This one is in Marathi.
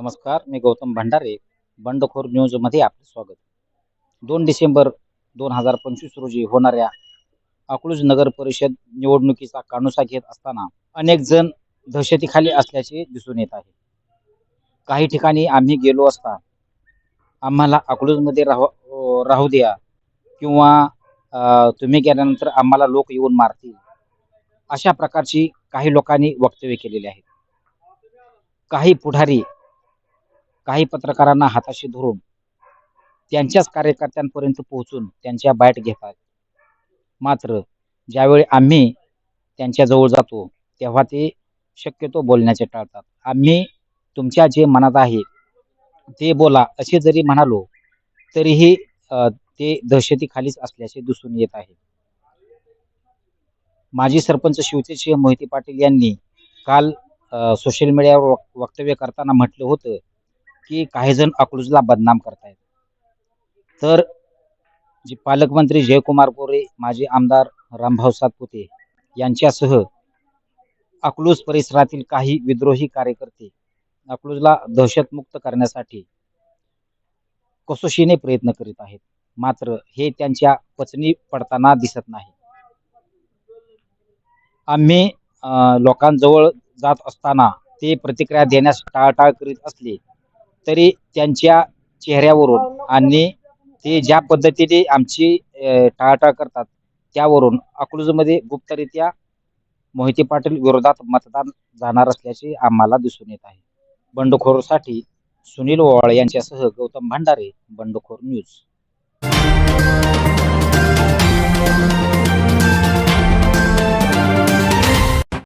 नमस्कार मी गौतम भंडारे बंडखोर न्यूजमध्ये आपले स्वागत. दोन डिसेंबर दोन हजार पंचवीस रोजी होणाऱ्या अकलूज नगर परिषद निवडणुकीचा कानुसा घेत असताना अनेक जण दहशतीखाली असल्याचे दिसून येत आहे. काही ठिकाणी आम्ही गेलो असता आम्हाला अकलूजमध्ये राहू राहू द्या किंवा तुम्ही गेल्यानंतर आम्हाला लोक येऊन मारतील अशा प्रकारची काही लोकांनी वक्तव्य केलेले आहेत काही पुढारी काही पत्रकारांना हाताशी धरून त्यांच्याच कार्यकर्त्यांपर्यंत पोहोचून त्यांच्या बाईट घेतात. मात्र ज्यावेळी आम्ही त्यांच्याजवळ जातो तेव्हा ते शक्यतो बोलण्याचे टाळतात. आम्ही तुमच्या जे मनात आहे ते बोला असे जरी म्हणालो तरीही ते दहशतीखालीच असल्याचे दिसून येत आहे. माजी सरपंच शिवसेचे मोहिते पाटील यांनी काल सोशल मीडियावर वक्तव्य करताना म्हटलं होतं की काही जण अकलूजला बदनाम करतायत. तर जे पालकमंत्री जयकुमार गोरे माजी आमदार रामभाऊ सातपुते यांच्यासह अकलूज परिसरातील काही विद्रोही कार्यकर्ते अकलूजला दहशतमुक्त करण्यासाठी कसोशीने प्रयत्न करीत आहेत. मात्र हे त्यांच्या पचनी पडताना दिसत नाही. आम्ही लोकांजवळ जात असताना ते प्रतिक्रिया देण्यास टाळाटाळ करीत असले तरी त्यांच्या चेहऱ्यावरून आणि ते ज्या पद्धतीने आमची टाळाटाळ करतात त्यावरून अकलूजमध्ये गुप्तरित्या मोहिते पाटील विरोधात मतदान जाणार असल्याचे आम्हाला दिसून येत आहे. बंडखोरसाठी सुनील ओवाळ यांच्यासह गौतम भांडारे बंडखोर न्यूज.